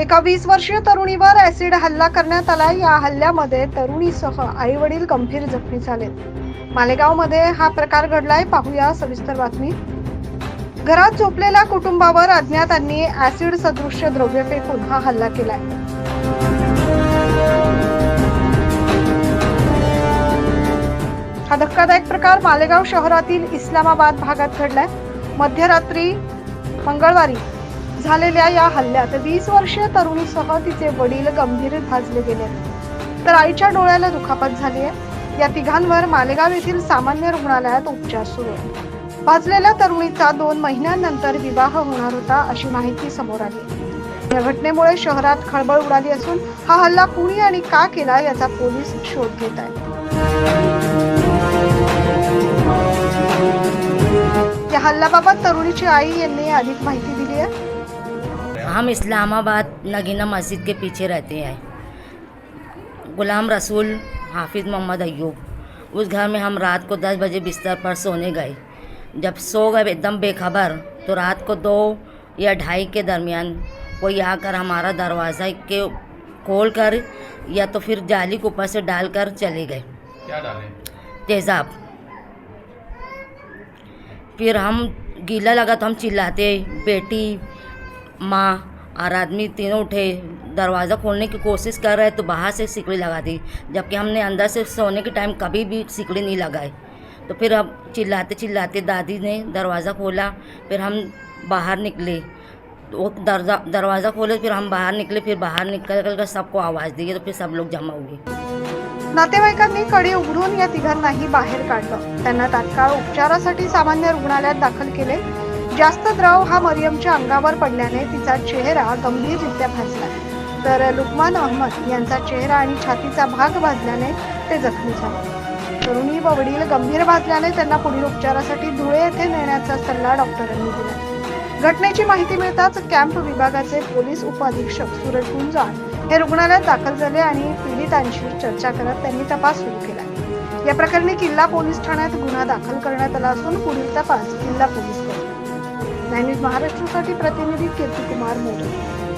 एका वीस वर्षीय तरुणीवर ऍसिड हल्ला करण्यात आला. या हल्ल्यामध्ये तरुणीसह आई वडील गंभीर जखमी झालेत मालेगावमध्ये हा प्रकार घडलाय. पाहूया सविस्तर बातमी. घरात झोपलेल्या कुटुंबावर अज्ञातांनी ऍसिड सदृश्य द्रव्य फेकून हा हल्ला केलाय. हा धक्कादायक प्रकार मालेगाव शहरातील इस्लामाबाद भागात घडलाय. मध्यरात्री मंगळवारी झालेल्या या हल्ल्यात वीस वर्षीय तरुणीसह तिचे वडील गंभीर भाजले गेले. तर आईच्या डोळ्याला दुखापत झाली आहे. या तिघांवर मालेगाव येथील सामान्य रुग्णालयात उपचार सुरू आहे भाजलेल्या तरुणीचा दोन महिन्यांनंतर विवाह होणार होता अशी माहिती समोर आली. या घटनेमुळे शहरात खळबळ उडाली असून हा हल्ला कुणी आणि का केला याचा पोलीस शोध घेत आहेत. या हल्ल्याबाबत तरुणीची आई यांनी अधिक माहिती दिली आहे. हम इस्लामाबाद नगीना मस्जिद के पीछे रहते हैं। गुलाम रसूल हाफिज़ मोहम्मद अय्यूब उस घर में हम रात को दस बजे बिस्तर पर सोने गए। जब सो गए एकदम बेखबर तो रात को दो या ढाई के दरमियान कोई आकर हमारा दरवाज़ा के खोल कर या तो फिर जाली के ऊपर से डाल कर चले गए। क्या डालें? तेज़ाब। फिर हम गीला लगा तो हम चिल्लाते बेटी माँ और आदमी तीनों उठे दरवाज़ा खोलने की कोशिश कर रहे तो बाहर से सिकड़ी लगा दी जबकि हमने अंदर से सोने के टाइम कभी भी सिकड़ी नहीं लगाई। तो फिर अब चिल्लाते चिल्लाते दादी ने दरवाज़ा खोला फिर हम बाहर निकले। तो वो दरजा दरवाज़ा खोले फिर हम बाहर निकले फिर बाहर निकल कर सबको आवाज़ दी तो फिर सब लोग जमा हुए। नातेवाईकांनी कडी उघडून या तिघांनाही बाहेर काढलं. त्यांना तात्काळ उपचारासाठी सामान्य रुग्णालयात दाखल केले. जास्त द्रव हा मरियमच्या अंगावर पडल्याने तिचा चेहरा गंभीररित्या भाजला तर लुकमान अहमद यांचा चेहरा आणि छातीचा भाग भाजल्याने ते जखमी झाले. तरुणी व वडील गंभीर भाजल्याने त्यांना पुढील उपचारासाठी धुळे येथे नेण्याचा सल्ला डॉक्टरांनी दिला. घटनेची माहिती मिळताच कॅम्प विभागाचे पोलीस उपअधीक्षक सूरज गुंजाळ हे रुग्णालयात दाखल झाले आणि पीडितांशी चर्चा करत त्यांनी तपास सुरू केला. या प्रकरणी किल्ला पोलीस ठाण्यात गुन्हा दाखल करण्यात आला असून पुढील तपास किल्ला पोलीस करतो. न्यूज महाराष्ट्रासाठी प्रतिनिधी कीर्तिकुमार मोरे.